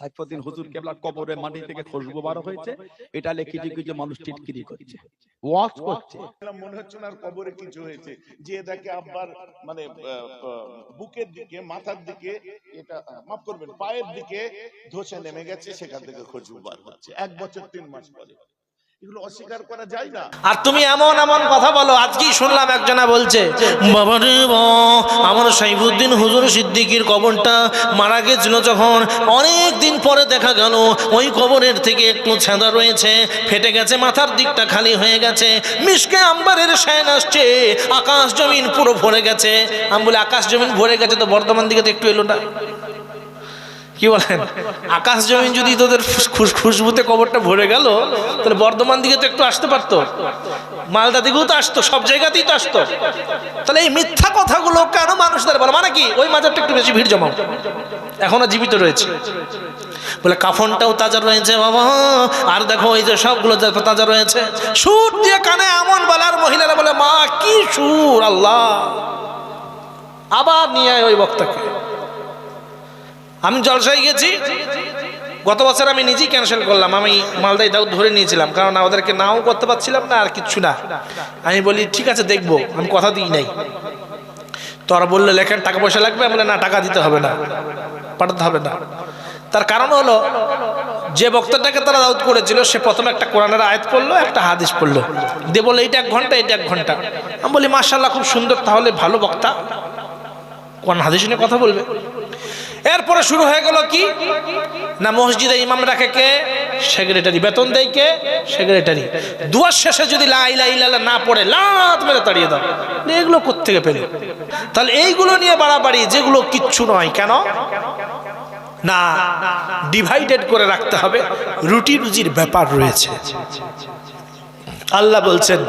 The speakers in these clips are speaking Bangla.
সাইফুদ্দিন হুজুর কেবলার কবরে মাটি থেকে খুশবু বার হয়েছে। এটা লেখি কিছু মানুষ টিটকিরি করছে। ওয়াচ করছে। মনে হচ্ছে না কবরে কিছু হয়েছে। যে দেখে আব্বার মানে বুকের দিকে মাথার দিকে এটা মাফ করবেন পায়ের দিকে ধসে নেমে গেছে সেখান থেকে খুশবু বার হচ্ছে। এক বছর তিন মাস পরে। আর তুমি এমন এমন কথা বলো, আজকেই শুনলাম একজনা বলছে, বাবা রে আমার সাইফুদ্দিন হুজুর সিদ্দিকির কবরটা মারা গেছিল যখন অনেক দিন পরে দেখা গেল, ওই কবরের থেকে একটু ছেঁদা রয়েছে, ফেটে গেছে, মাথার দিকটা খালি হয়ে গেছে, মিশকে আম্বারের শায়ন আসছে, আকাশ জমিন পুরো ভরে গেছে। আমি বলে, আকাশ জমিন ভরে গেছে তো বর্তমান দিকে তো একটু এলো না কি বলেন? আকাশ জমিন যদি তোদের খুশ- খুশবুতে কবরটা ভরে গেল, তাহলে বর্ধমান দিকে তো একটু আসতে পারতো। মালদা দিকেও তো আসতো, সব জায়গাতেই তো আসতো। তাহলে এই মিথ্যা কথাগুলো কেন মানুষ মানুষদের বলে? মানে কি? ওই মাজারটা একটু বেশি ভিড় জমাও। এখনও জীবিত রয়েছে। বলে, কাফনটাও তাজা রয়েছে বাবা। আর দেখো ওই যে সবগুলো তাজা রয়েছে। সুর দিয়ে কানে এমন বলার মহিলারা বলে, মা, কি সুর, আল্লাহ! আবার নিয়ে ওই বক্তাকে। আমি জলসায় গেছি। গত বছর আমি নিজেই ক্যান্সেল করলাম। আমি মালদায় দাউদ ধরে নিয়েছিলাম, কারণ ওদেরকে নাও করতে পারছিলাম না আর কিচ্ছু না। আমি বলি, ঠিক আছে, দেখব, আমি কথা দিই নাই। তোরা বলল, লেখেন, টাকা পয়সা লাগবে? বলে, না, টাকা দিতে হবে না, পাঠাতে হবে না। তার কারণ হলো, যে বক্তাটাকে তারা দাউদ করেছিল, সে প্রথমে একটা কোরআনের আয়াত পড়ল, একটা হাদিস পড়ল। দিয়ে বলে এইটা এক ঘণ্টা এটা এক ঘণ্টা। আমি বলি মার্শাল্লাহ খুব সুন্দর, তাহলে ভালো বক্তা। কোরআন হাদিস নিয়ে কথা বলবে। এরপরে শুরু হয়ে গেল কি? না, মসজিদে ইমাম রাখে কে? সেক্রেটারি। বেতন দেয় কে? সেক্রেটারি। দুয়ার শেষে যদি লাইলা না পড়ে, লাত মেরে তাড়িয়ে দাও। এগুলো কোত্থেকে পেলে? তাহলে এইগুলো নিয়ে বাড়াবাড়ি, যেগুলো কিচ্ছু নয়, কেন? না, ডিভাইডেড করে রাখতে হবে। রুটি রুজির ব্যাপার রয়েছে। আল্লাহ বলছেন,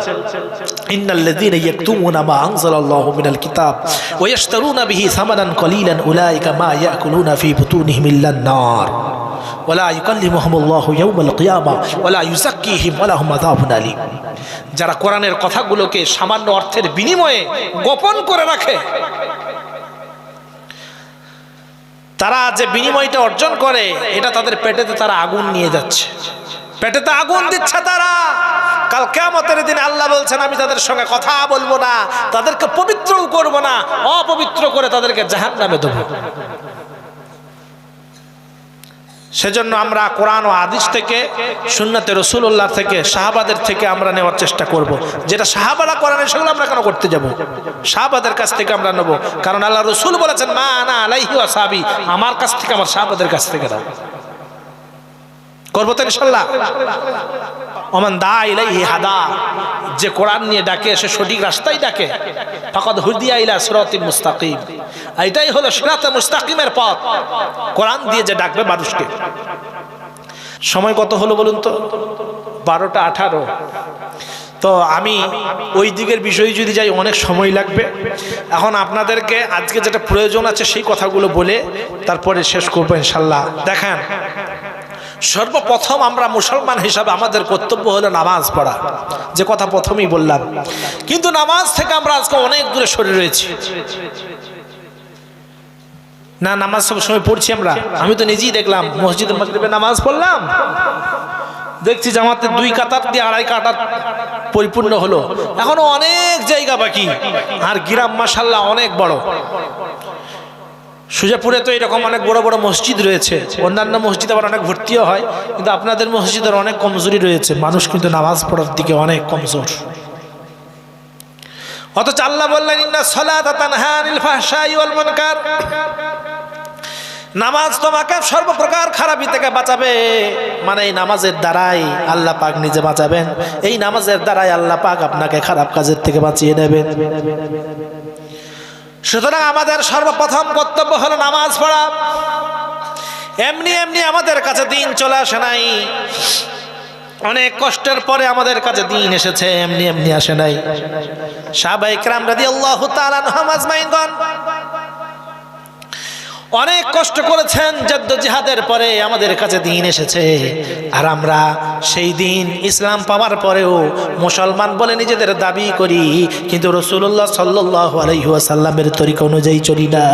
ইন্নাল্লাযীনা ইয়াকতুমুনা মা আনজালাল্লাহু মিনাল কিতাব ওয়া ইয়াশতারুনা বিহি সামানান কলিলান উলাইকা মা ইয়াকুলুনা ফি বুতুনিহিম ইল্লান নার ওয়ালা ইউকাল্লিমুহুমুল্লাহু ইয়াওমাল কিয়ামা ওয়ালা ইউযাক্কিহিম ওয়া লাহুম আযাবুন আলীম। যারা কোরআনের কথাগুলোকে সামান্য অর্থের বিনিময়ে গোপন করে রাখে, তারা যে বিনিময়টা অর্জন করে, এটা তাদের পেটেতে তারা আগুন নিয়ে যাচ্ছে। পেটেতে আগুন দিচ্ছে তারা। কাল কেমতের দিন আল্লাহ বলছেন, আমি তাদের সঙ্গে কথা বলব না, তাদেরকে পবিত্রও করব না, অপবিত্র করে তাদেরকে জাহান নামে দেবো। সেজন্য আমরা কোরআন ও আদিস থেকে, সুন্নাতে রসুল্লাহ থেকে, সাহাবাদের থেকে আমরা নেওয়ার চেষ্টা করব। যেটা সাহাবারা করেন, সেগুলো আমরা কেন করতে যাব? সাহাবাদের কাছ থেকে আমরা নেব। কারণ আল্লাহ রসুল বলেছেন, মা না আলাইহি সাহাবি আমার কাছ থেকে, আমার সাহাবাদের কাছ থেকে দাও। করব তো ইনশাল্লাহ? ওমান দা ইলাইহি হাদা। যে কোরআন নিয়ে ডাকে, সে সঠিক রাস্তায় ডাকে। ফাকাদ হুদিয়া ইলা সিরাতিল মুস্তাকিম। এটাই হলো সিরাতে মুস্তাকিমের পথ। কোরআন দিয়ে যে ডাকবে মানুষকে। সময় কত হলো বলুন তো? বারোটা আঠারো। তো আমি ওই দিকের বিষয়ে যদি যাই, অনেক সময় লাগবে। এখন আপনাদেরকে আজকে যেটা প্রয়োজন আছে, সেই কথাগুলো বলে তারপরে শেষ করব ইনশাল্লাহ। দেখেন সর্বপ্রথম আমরা মুসলমান হিসাবে আমাদের কর্তব্য হলো নামাজ পড়া। যে কথা প্রথমেই বললাম। কিন্তু নামাজ থেকে আমরা আজকে অনেক দূরে সরে রয়েছি। না, নামাজ সব সময় পড়ছি আমরা। আমি তো নিজেই দেখলাম, মসজিদে মসজিদে নামাজ পড়লাম। দেখছি জামাতে দুই কাতার দিয়ে আড়াই কাতার পরিপূর্ণ হলো। এখনও অনেক জায়গা বাকি। আর গিরাম মাসাল্লাহ অনেক বড়। সুজাপুরে তো এরকম অনেক বড় বড় মসজিদ রয়েছে। অন্যান্য মসজিদ আবার অনেক ভর্তিও হয়, কিন্তু আপনাদের মসজিদের অনেক কমজোরি রয়েছে। মানুষ কিন্তু নামাজ পড়ার দিকে অনেক কমজোর। অথচ আল্লাহ বললেন নামাজ তোমাকে সর্বপ্রকার খারাপি থেকে বাঁচাবে। মানে এই নামাজের দ্বারাই আল্লাহ পাক নিজে বাঁচাবেন। এই নামাজের দ্বারাই আল্লাহ পাক আপনাকে খারাপ কাজের থেকে বাঁচিয়ে নেবেন। সুতরাং আমাদের সর্বপ্রথম কর্তব্য হলো নামাজ পড়া। এমনি এমনি আমাদের কাছে দিন চলে আসে নাই। অনেক কষ্টের পরে আমাদের কাছে দিন এসেছে, এমনি এমনি আসে নাই। সাবাইকরাম ক্রাম রাদি আল্লাহ হামাজ মাইনগণ অনেক কষ্ট করেছেন যদ্দ জিহাদের পরে আমাদের কাছে দিন এসেছে। আর আমরা সেই দিন ইসলাম পাওয়ার পরেও মুসলমান বলে নিজেদের দাবি করি, কিন্তু রসুল্লাহ সাল্লাহ আলহিহাসাল্লামের তরিকা অনুযায়ী চলি না।